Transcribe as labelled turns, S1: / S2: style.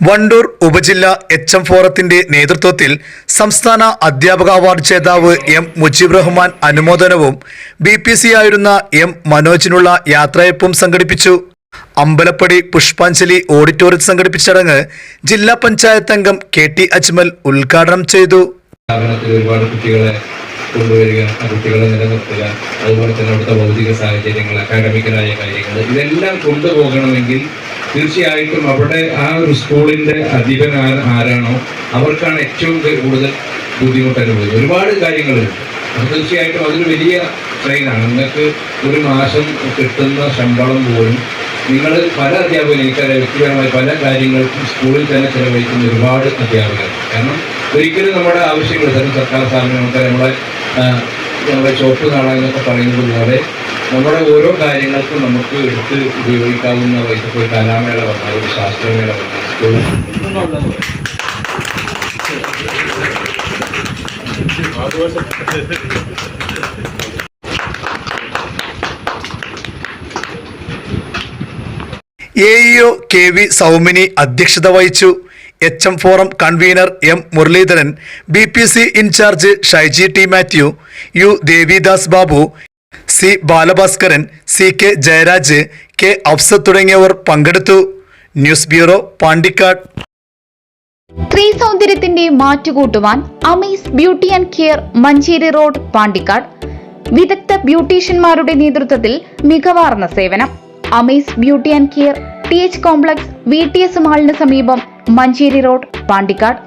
S1: വണ്ടൂർ ഉപജില്ല H M ഫോറത്തിന്റെ നേതൃത്വത്തിൽ സംസ്ഥാന അധ്യാപക അവാർഡ് ജേതാവ് എം മുജീബ് റഹ്മാൻ അനുമോദനവും ബി പി സി ആയിരുന്ന എം മനോജിനുള്ള യാത്രയപ്പും സംഘടിപ്പിച്ചു. അമ്പലപ്പടി പുഷ്പാഞ്ജലി ഓഡിറ്റോറിയത്തിൽ സംഘടിപ്പിച്ച ചടങ്ങ് ജില്ലാ പഞ്ചായത്ത് അംഗം കെ ടി അജ്മൽ ഉദ്ഘാടനം ചെയ്തു.
S2: കൊണ്ടുവരിക കുട്ടികളെ നിലനിർത്തുക അതുപോലെ തന്നെ അവിടുത്തെ ഭൗതിക സാഹചര്യങ്ങൾ അക്കാഡമിക്കലായ കാര്യങ്ങൾ ഇതെല്ലാം കൊണ്ടുപോകണമെങ്കിൽ തീർച്ചയായിട്ടും അവിടെ ആ ഒരു സ്കൂളിന്റെ അധിപൻ ആരാണോ അവർക്കാണ് ഏറ്റവും കൂടുതൽ ബുദ്ധിമുട്ട് അനുഭവിച്ചത് ഒരുപാട് കാര്യങ്ങളുണ്ട്. അപ്പം തീർച്ചയായിട്ടും അതൊരു വലിയ ട്രെയിനാണ്. നിങ്ങൾക്ക് ഒരു മാസം കിട്ടുന്ന ശമ്പളം പോലും നിങ്ങൾ പല അധ്യാപകരും എനിക്കറിയാം വ്യക്തിപരമായി പല കാര്യങ്ങൾക്കും സ്കൂളിൽ തന്നെ ചെലവഴിക്കുന്ന ഒരുപാട് അധ്യാപകർ. കാരണം ഒരിക്കലും നമ്മുടെ ആവശ്യങ്ങൾ തന്നെ സർക്കാർ സ്ഥാപനങ്ങൾക്ക് നമ്മുടെ ആ, നമ്മുടെ ചോപ്പ് നാളെന്നൊക്കെ പറയുന്നത് പോലെ നമ്മുടെ ഓരോ കാര്യങ്ങൾക്കും നമുക്ക് എടുത്ത് ഉപയോഗിക്കാവുന്ന പൈസ ഇപ്പോൾ കലാമേള വന്നാൽ ഒരു ശാസ്ത്രമേള
S1: A EO K V Saumini അധ്യക്ഷത വഹിച്ചു. H M forum convener M Muraleedharan B P C in-charge Shaiji T Mathew U Devidas Babu C Balabhaskaran C K Jayaraj K Afsath തുടങ്ങിയവർ പങ്കെടുത്തു. News bureau Pandikkad.
S3: സ്ത്രീ സൗന്ദര്യത്തിന്റെ മാറ്റുകൂട്ടുവാൻ Amees beauty and care Manjeri road Pandikkad. വിദഗ്ധ ബ്യൂട്ടീഷ്യന്മാരുടെ നേതൃത്വത്തിൽ മികവാർന്ന സേവനം. Amees beauty and care T H complex V T S മാളിന് സമീപം മഞ്ചേരി റോഡ് പാണ്ടിക്കാട്.